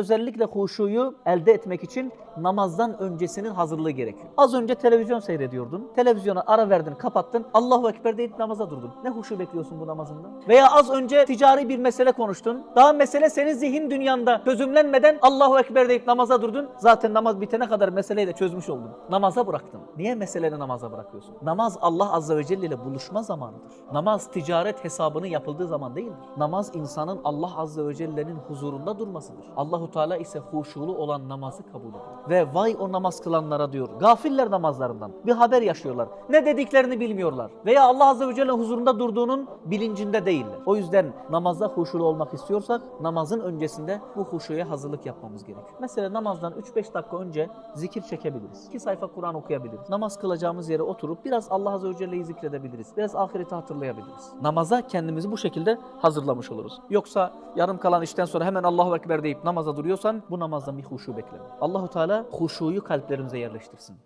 Özellikle huşuyu elde etmek için namazdan öncesinin hazırlığı gerekiyor. Az önce televizyon seyrediyordun. Televizyona ara verdin, kapattın. Allahu Ekber deyip namaza durdun. Ne huşu bekliyorsun bu namazında? Veya az önce ticari bir mesele konuştun. Daha mesele senin zihin dünyanda çözümlenmeden Allahu Ekber deyip namaza durdun. Zaten namaz bitene kadar meseleyi de çözmüş oldun. Namaza bıraktın. Niye meseleni namaza bırakıyorsun? Namaz Allah Azze ve Celle ile buluşma zamanıdır. Namaz ticaret hesabının yapıldığı zaman değildir. Namaz insanın Allah Azze ve Celle'nin huzurunda durmasıdır. Allahu Teala ise huşulu olan namazı kabul ediyor. Ve vay o namaz kılanlara diyor. Gafiller namazlarından. Bir haber yaşıyorlar. Ne dediklerini bilmiyorlar. Veya Allah Azze ve Celle'nin huzurunda durduğunun bilincinde değiller. O yüzden namazda huşulu olmak istiyorsak namazın öncesinde bu huşuya hazırlık yapmamız gerekiyor. Mesela namazdan 3-5 dakika önce zikir çekebiliriz. 2 sayfa Kur'an okuyabiliriz. Namaz kılacağımız yere oturup biraz Allah Azze ve Celle'yi zikredebiliriz. Biraz ahireti hatırlayabiliriz. Namaza kendimizi bu şekilde hazırlamış oluruz. Yoksa yarım kalan işten sonra hemen Allahu Ekber deyip namaza duruyorsan bu namazdan bir huşu bekleme. Allahu Teala huşuyu kalplerimize yerleştirsin.